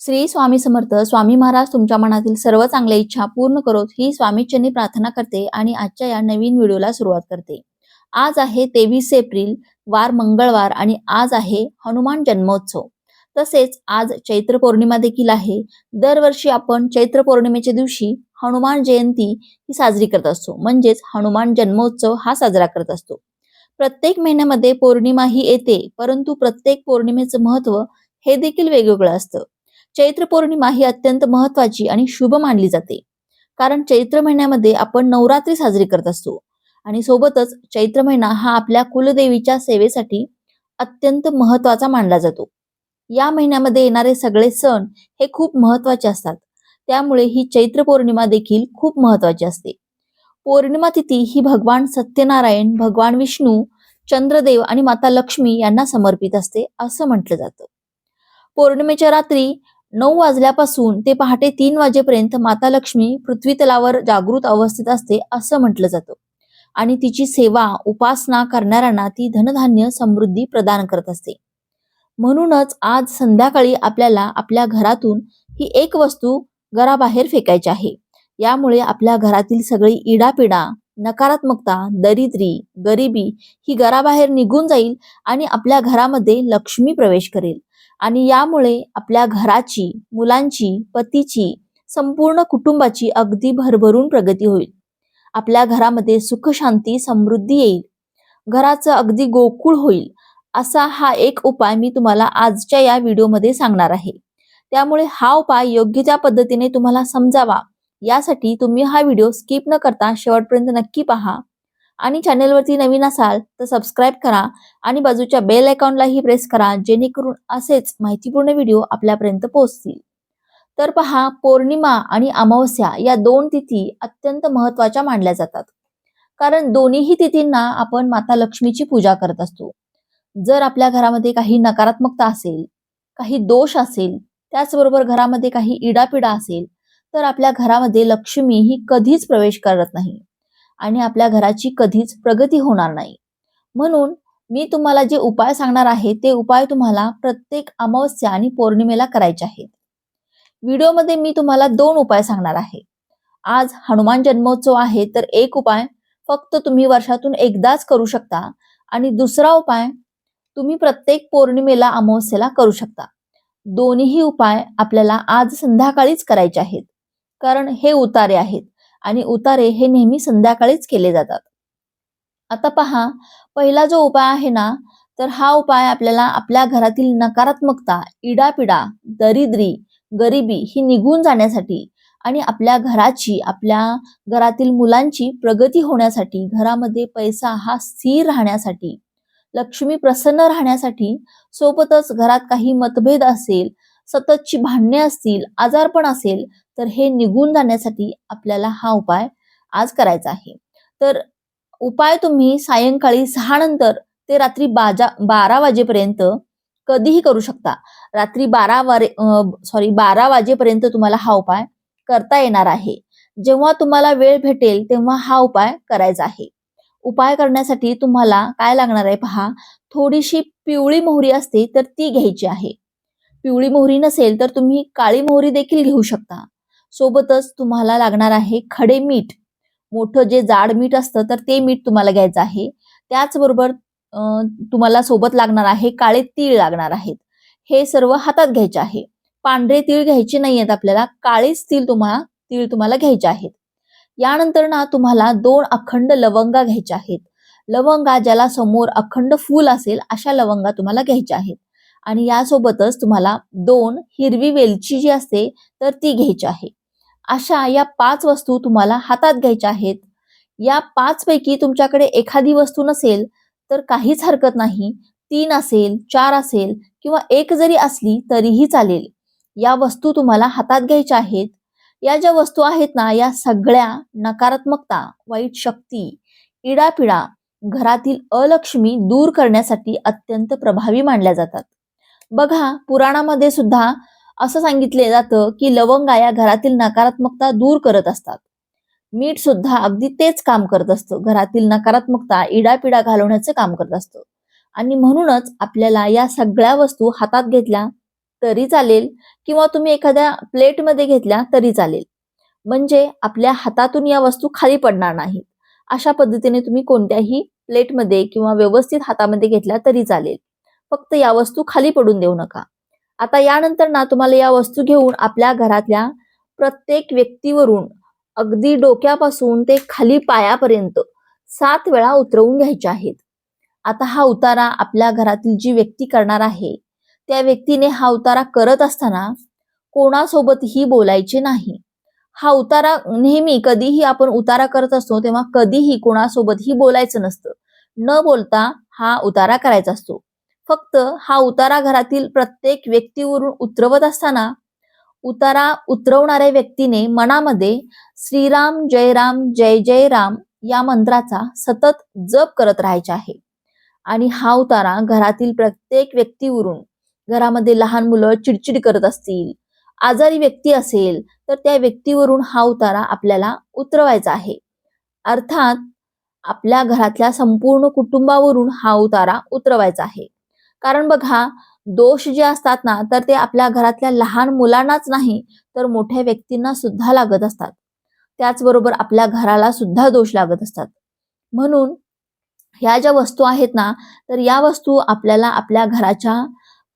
श्री स्वामी समर्थ स्वामी महाराज तुमच्या मनातील सर्व चांगल्या इच्छा पूर्ण करोत ही स्वामीचरणी प्रार्थना करते आणि आजच्या या नवीन व्हिडिओला सुरुवात करते. आज आहे तेवीस एप्रिल वार मंगळवार आणि आज आहे हनुमान जन्मोत्सव. तसेच आज चैत्र पौर्णिमा देखील आहे. दरवर्षी आपण चैत्र पौर्णिमेच्या दिवशी हनुमान जयंती ही साजरी करत असतो. म्हणजेच हनुमान जन्मोत्सव हा साजरा करत असतो. प्रत्येक महिन्यामध्ये पौर्णिमा ही येते परंतु प्रत्येक पौर्णिमेचं महत्त्व हे देखील वेगवेगळं असतं. चैत्र पौर्णिमा ही अत्यंत महत्वाची आणि शुभ मानली जाते. कारण चैत्र महिन्यामध्ये आपण नवरात्री साजरी करत असतो. आणि सोबतच चैत्र महिना हा आपल्या कुलदेवीच्या सेवेसाठी अत्यंत महत्त्वाचा मानला जातो. या महिन्यामध्ये येणारे सगळे सण हे खूप महत्त्वाचे असतात. त्यामुळे ही चैत्र पौर्णिमा देखील खूप महत्वाची असते. पौर्णिमा तिथी ही भगवान सत्यनारायण भगवान विष्णू चंद्रदेव आणि माता लक्ष्मी यांना समर्पित असते असं म्हटलं जातं. पौर्णिमेच्या रात्री नऊ वाजल्यापासून ते पहाटे तीन वाजेपर्यंत माता लक्ष्मी पृथ्वीतलावर जागृत अवस्थेत असते असं म्हटलं जातं. आणि तिची सेवा उपासना करणाऱ्यांना ती धनधान्य समृद्धी प्रदान करत असते. म्हणूनच आज संध्याकाळी आपल्याला आपल्या घरातून ही एक वस्तू घराबाहेर फेकायची आहे. यामुळे आपल्या घरातील सगळी इडापिडा नकारात्मकता दरिद्री गरिबी ही घराबाहेर निघून जाईल आणि आपल्या घरामध्ये लक्ष्मी प्रवेश करेल. आणि यामुळे आपल्या घराची मुलांची पतीची संपूर्ण कुटुंबाची अगदी भरभरून प्रगती होईल. आपल्या घरामध्ये सुखशांती समृद्धी येईल. घराचं अगदी गोकुळ होईल असा हा एक उपाय मी तुम्हाला आजच्या या व्हिडिओमध्ये सांगणार आहे. त्यामुळे हा उपाय योग्य त्या पद्धतीने तुम्हाला समजावा. यासाठी तुम्ही हा व्हिडिओ स्किप न करता शेवटपर्यंत नक्की पहा. आणि चॅनेलवरती नवीन असाल तर सबस्क्राईब करा आणि बाजूच्या बेल अकाउंटलाही प्रेस करा जेणेकरून असेच माहितीपूर्ण व्हिडिओ आपल्यापर्यंत पोहोचतील. तर पहा पौर्णिमा आणि अमावस्या या दोन तिथी अत्यंत महत्त्वाच्या मानल्या जातात. कारण दोन्हीही तिथींना आपण माता लक्ष्मीची पूजा करत असतो. जर आपल्या घरामध्ये काही नकारात्मकता असेल काही दोष असेल त्याचबरोबर घरामध्ये काही इडापिडा असेल तर आपल्या घरामध्ये लक्ष्मी ही कधीच प्रवेश करत नाही. आणि आपल्या घराची कधीच प्रगती होणार नाही. म्हणून मी तुम्हाला जे उपाय सांगणार आहे ते उपाय तुम्हाला प्रत्येक अमावस्या आणि पौर्णिमेला करायचे आहेत. व्हिडिओमध्ये मी तुम्हाला दोन उपाय सांगणार आहे. आज हनुमान जन्मोत्सव आहे तर एक उपाय फक्त तुम्ही वर्षातून एकदाच करू शकता आणि दुसरा उपाय तुम्ही प्रत्येक पौर्णिमेला अमावस्येला करू शकता. दोन्हीही उपाय आपल्याला आज संध्याकाळीच करायचे आहेत. कारण हे उतारे आहेत. आणि उतारे हे नेहमी संध्याकाळीच केले जातात. आता पहा पहिला जो उपाय आहे ना तर हा उपाय आपल्याला आपल्या घरातील नकारात्मकता इडापिडा दरिद्री गरिबी ही निघून जाण्यासाठी आणि आपल्या घराची आपल्या घरातील मुलांची प्रगती होण्यासाठी घरामध्ये पैसा हा स्थिर राहण्यासाठी लक्ष्मी प्रसन्न राहण्यासाठी सोबतच घरात काही मतभेद असेल सततची भांडणे असतील आजारपण असेल तर हे निघून जाण्यासाठी आपल्याला हा उपाय आज करायचा आहे. तर उपाय तुम्ही सायंकाळी सहा नंतर ते रात्री बाजा बारा वाजेपर्यंत कधीही करू शकता. रात्री बारा वारे सॉरी बारा वाजेपर्यंत तुम्हाला हा उपाय करता येणार आहे. जेव्हा तुम्हाला वेळ भेटेल तेव्हा हा उपाय करायचा आहे. उपाय करण्यासाठी तुम्हाला काय लागणार आहे पहा थोडीशी पिवळी मोहरी असते तर ती घ्यायची आहे. पिवळी मोहरी नसेल तर तुम्ही काळी मोहरी देखील घेऊ शकता. सोबतच तुम्हाला लागणार आहे खडे मीठ. मोठं जे जाड मीठ असतं तर ते मीठ तुम्हाला घ्यायचं आहे. त्याचबरोबर तुम्हाला सोबत लागणार आहे काळे तीळ लागणार आहेत. हे सर्व हातात घ्यायचे आहे. पांढरे तीळ घ्यायचे नाही आहेत आपल्याला काळेच तीळ तुम्हाला तीळ तुम्हाला घ्यायचे आहेत. यानंतर ना तुम्हाला दोन अखंड लवंगा घ्यायच्या आहेत. लवंगा ज्याला समोर अखंड फूल असेल अशा लवंगा तुम्हाला घ्यायच्या आहेत. आणि यासोबतच तुम्हाला दोन हिरवी वेलची जी असते तर ती घ्यायची आहे. अशा या पाच वस्तू तुम्हाला हातात घ्यायच्या आहेत. या पाच पैकी तुमच्याकडे एखादी वस्तू नसेल तर काहीच हरकत नाही. तीन असेल चार असेल किंवा एक जरी असली तरीही चालेल. या वस्तू तुम्हाला हातात घ्यायच्या आहेत. या ज्या वस्तू आहेत ना या सगळ्या नकारात्मकता वाईट शक्ती इडापिडा घरातील अलक्ष्मी दूर करण्यासाठी अत्यंत प्रभावी मानल्या जातात. बघा पुराणामध्ये सुद्धा असं सांगितले जातं की लवंगा या घरातील नकारात्मकता दूर करत असतात. मीठ सुद्धा अगदी तेच काम करत असतं. घरातील नकारात्मकता इडापिडा घालवण्याचं काम करत असतं. आणि म्हणूनच आपल्याला या सगळ्या वस्तू हातात घेतल्या तरी चालेल किंवा तुम्ही एखाद्या प्लेटमध्ये घेतल्या तरी चालेल. म्हणजे आपल्या हातातून या वस्तू खाली पडणार नाहीत. अशा पद्धतीने तुम्ही कोणत्याही प्लेटमध्ये किंवा व्यवस्थित हातामध्ये घेतल्या तरी चालेल. फक्त या वस्तू खाली पडून देऊ नका. आता यानंतर ना तुम्हाला या वस्तू घेऊन आपल्या घरातल्या प्रत्येक व्यक्तीवरून अगदी डोक्यापासून ते खाली पायापर्यंत सात वेळा उतरवून घ्यायचे आहेत. आता हा उतारा आपल्या घरातील जी व्यक्ती करणार आहे त्या व्यक्तीने हा उतारा करत असताना कोणासोबतही बोलायचे नाही. हा उतारा नेहमी कधीही आपण उतारा करत असतो तेव्हा कधीही कोणासोबतही बोलायचं नसतं. न बोलता हा उतारा करायचा असतो. फक्त हा उतारा घरातील प्रत्येक व्यक्तीवरून उतरवत असताना उतारा उतरवणाऱ्या व्यक्तीने मनामध्ये श्रीराम जय राम जय जय राम या मंत्राचा सतत जप करत राहायचे आहे. आणि हा उतारा घरातील प्रत्येक व्यक्तीवरून घरामध्ये लहान मुलं चिडचिड करत असतील आजारी व्यक्ती असेल तर त्या व्यक्तीवरून हा उतारा आपल्याला उतरवायचा आहे. अर्थात आपल्या घरातल्या संपूर्ण कुटुंबावरून हा उतारा उतरवायचा आहे. कारण बघा दोष जे असतात ना तर ते आपल्या घरातल्या लहान मुलांनाच नाही तर मोठ्या व्यक्तींना सुद्धा लागत असतात. त्याचबरोबर आपल्या घराला सुद्धा दोष लागत असतात. म्हणून ह्या ज्या वस्तू आहेत ना तर या वस्तू आपल्याला आपल्या घराच्या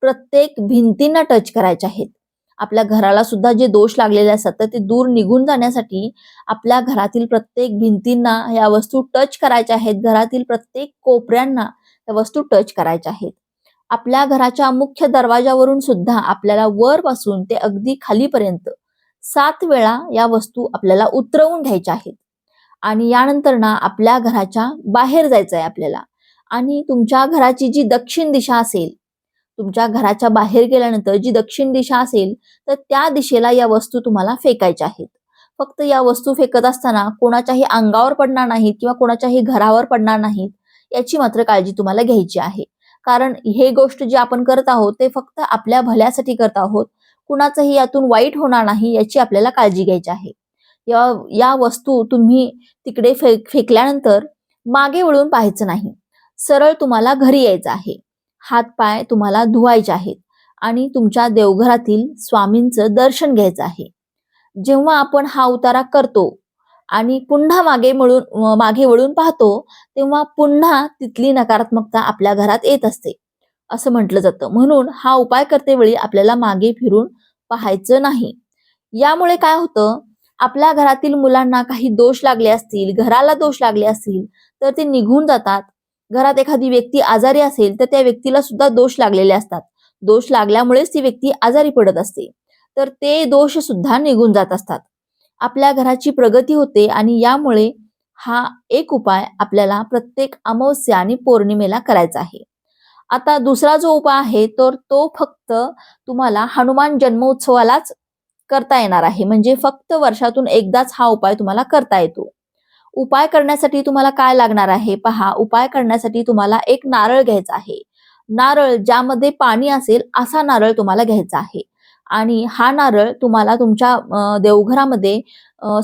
प्रत्येक भिंतींना टच करायच्या आहेत. आपल्या घराला सुद्धा जे दोष लागलेले असतात तर ते दूर निघून जाण्यासाठी आपल्या घरातील प्रत्येक भिंतींना या वस्तू टच करायच्या आहेत. घरातील प्रत्येक कोपऱ्यांना या वस्तू टच करायच्या आहेत. आपल्या घराच्या मुख्य दरवाजावरून सुद्धा आपल्याला वरपासून ते अगदी खालीपर्यंत सात वेळा या वस्तू आपल्याला उतरवून घ्यायच्या आहेत. आणि यानंतर ना आपल्या घराच्या बाहेर जायचं आहे आपल्याला. आणि तुमच्या घराची जी दक्षिण दिशा असेल तुमच्या घराच्या बाहेर गेल्यानंतर जी दक्षिण दिशा असेल तर त्या दिशेला या वस्तू तुम्हाला फेकायच्या आहेत. फक्त या वस्तू फेकत असताना कोणाच्याही अंगावर पडणार नाहीत किंवा कोणाच्याही घरावर पडणार नाहीत याची मात्र काळजी तुम्हाला घ्यायची आहे. कारण हे गोष्ट जी आपण करत आहोत ते फक्त आपल्या भल्यासाठी करत आहोत. कुणाचंही यातून वाईट होणार नाही याची आपल्याला काळजी घ्यायची आहे. या या वस्तू तुम्ही तिकडे फेक फेकल्यानंतर मागे वळून पाहायचं नाही. सरळ तुम्हाला घरी यायचं आहे. हात पाय तुम्हाला धुवायचे आहेत आणि तुमच्या देवघरातील स्वामींचं दर्शन घ्यायचं आहे. जेव्हा आपण हा उतारा करतो आणि पुन्हा मागे वळून मागे वळून पाहतो तेव्हा पुन्हा तिथली नकारात्मकता आपल्या घरात येत असते असं म्हटलं जातं. म्हणून हा उपाय करतेवेळी आपल्याला मागे फिरून पाहायचं नाही. यामुळे काय होतं आपल्या घरातील मुलांना काही दोष लागले असतील घराला दोष लागले असतील तर ते निघून जातात. घरात एखादी व्यक्ती आजारी असेल तर त्या व्यक्तीला सुद्धा दोष लागलेले असतात. दोष लागल्यामुळेच ती व्यक्ती आजारी पडत असते. तर ते दोष सुद्धा निघून जात असतात. आपल्या घराची प्रगती होते आणि यामुळे हा एक उपाय आपल्याला प्रत्येक अमावस्या आणि पौर्णिमेला करायचा आहे. आता दुसरा जो उपाय आहे तर तो फक्त तुम्हाला हनुमान जन्मोत्सवालाच करता येणार आहे. म्हणजे फक्त वर्षातून एकदाच हा उपाय तुम्हाला करता येतो. उपाय करण्यासाठी तुम्हाला काय लागणार आहे? पहा उपाय करण्यासाठी तुम्हाला एक नारळ घ्यायचा आहे. नारळ ज्यामध्ये पाणी असेल असा नारळ तुम्हाला घ्यायचा आहे. आणि हा नारळ तुम्हाला तुमच्या देवघरामध्ये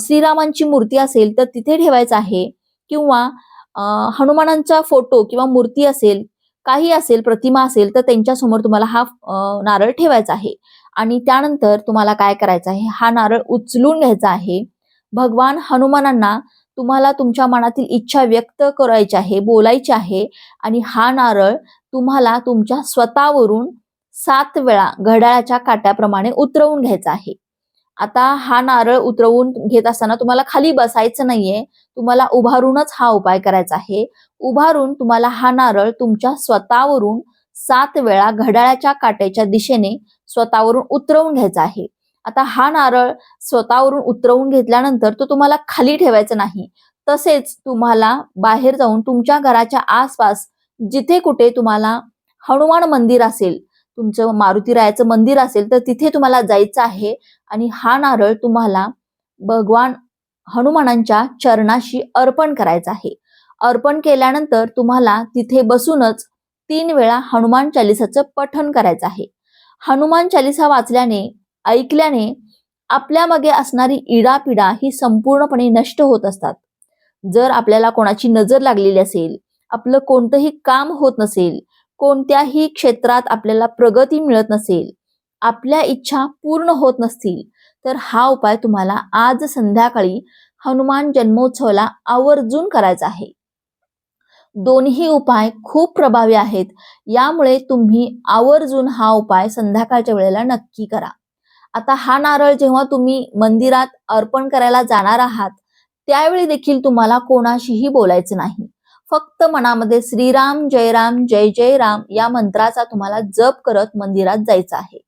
श्रीरामांची मूर्ती असेल तर तिथे ठेवायचा आहे. किंवा हनुमानांचा फोटो किंवा मूर्ती असेल काही असेल प्रतिमा असेल तर त्यांच्यासमोर तुम्हाला हा नारळ ठेवायचा आहे. आणि त्यानंतर तुम्हाला काय करायचं आहे? हा नारळ उचलून घ्यायचा आहे. भगवान हनुमानांना तुम्हाला तुमच्या मनातील इच्छा व्यक्त करायची आहे बोलायची आहे. आणि हा नारळ तुम्हाला तुमच्या स्वतःवरून सात वेळा घड्याळाच्या काट्याप्रमाणे उतरवून घ्यायचा आहे. आता हा नारळ उतरवून घेत असताना तुम्हाला खाली बसायचं नाहीये. तुम्हाला उभारूनच हा उपाय करायचा आहे. उभारून तुम्हाला हा नारळ तुमच्या स्वतःवरून सात वेळा घड्याळाच्या काट्याच्या दिशेने स्वतःवरून उतरवून घ्यायचा आहे. आता हा नारळ स्वतःवरून उतरवून घेतल्यानंतर तो तुम्हाला खाली ठेवायचा नाही. तसेच तुम्हाला बाहेर जाऊन तुमच्या घराच्या आसपास जिथे कुठे तुम्हाला हनुमान मंदिर असेल तुमचं मारुतीरायाचं मंदिर असेल तर तिथे तुम्हाला जायचं आहे. आणि हा नारळ तुम्हाला भगवान हनुमानांच्या चरणाशी अर्पण करायचा आहे. अर्पण केल्यानंतर तुम्हाला तिथे बसूनच तीन वेळा हनुमान चालिसाचं पठण करायचं आहे. हनुमान चालिसा वाचल्याने ऐकल्याने आपल्या मागे असणारी इडापिडा ही संपूर्णपणे नष्ट होत असतात. जर आपल्याला कोणाची नजर लागलेली असेल आपलं कोणतंही काम होत नसेल कोणत्याही क्षेत्रात आपल्याला प्रगती मिळत नसेल आपल्या इच्छा पूर्ण होत नसतील तर हा उपाय तुम्हाला आज संध्याकाळी हनुमान जन्मोत्सवाला आवर्जून करायचा आहे. दोन्ही उपाय खूप प्रभावी आहेत यामुळे तुम्ही आवर्जून हा उपाय संध्याकाळच्या वेळेला नक्की करा. आता हा नारळ जेव्हा तुम्ही मंदिरात अर्पण करायला जाणार आहात त्यावेळी देखील तुम्हाला कोणाशीही बोलायचं नाही. फक्त मनामध्ये श्रीराम जय राम जय जय राम या मंत्राचा तुम्हाला जप करत मंदिरात जायचं आहे.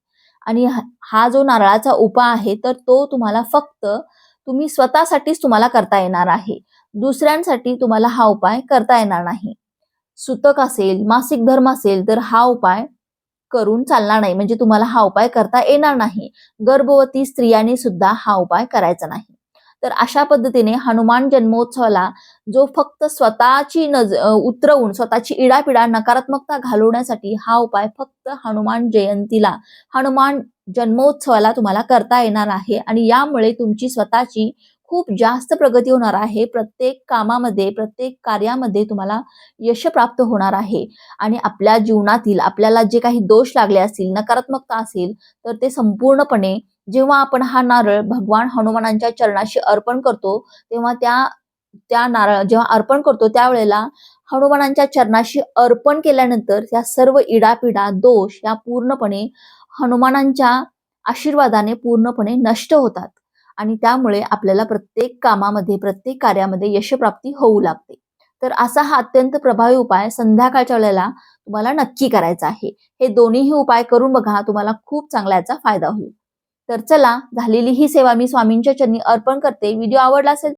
आणि हा- हा जो नारळाचा उपाय आहे तर तो तुम्हाला फक्त तुम्ही स्वतःसाठीच तुम्हाला करता येणार आहे. दुसऱ्यांसाठी तुम्हाला हा उपाय करता येणार नाही. सुतक असेल मासिक धर्म असेल तर हा उपाय करून चालणार नाही. म्हणजे तुम्हाला हा उपाय करता येणार नाही. गर्भवती स्त्रियांनी सुद्धा हा उपाय करायचा नाही. तर अशा पद्धतीने हनुमान जन्मोत्सवाला जो फक्त स्वतःची नज उतरवून स्वतःची इडापिडा नकारात्मकता घालवण्यासाठी हा उपाय फक्त हनुमान जयंतीला हनुमान जन्मोत्सवाला तुम्हाला करता येणार आहे. आणि यामुळे तुमची स्वतःची खूप जास्त प्रगती होणार आहे. प्रत्येक कामामध्ये प्रत्येक कार्यामध्ये तुम्हाला यश प्राप्त होणार आहे. आणि आपल्या जीवनातील आपल्याला जे काही दोष लागले असतील नकारात्मकता असेल तर ते संपूर्णपणे जेव्हा आपण हा नारळ भगवान हनुमानांच्या चरणाशी अर्पण करतो तेव्हा त्या त्या नारळ जेव्हा अर्पण करतो त्यावेळेला हनुमानांच्या चरणाशी अर्पण केल्यानंतर त्या सर्व इडापिडा दोष या पूर्णपणे हनुमानांच्या आशीर्वादाने पूर्णपणे नष्ट होतात. आणि त्यामुळे आपल्याला प्रत्येक कामामध्ये प्रत्येक कार्यामध्ये यशप्राप्ती होऊ लागते. तर असा हा अत्यंत प्रभावी उपाय संध्याकाळच्या वेळेला तुम्हाला नक्की करायचा आहे. हे दोन्हीही उपाय करून बघा तुम्हाला खूप चांगला याचा फायदा होईल. तर चला झालेली ही सेवा मी स्वामींच्या चरणी अर्पण करते. व्हिडिओ आवडला असेल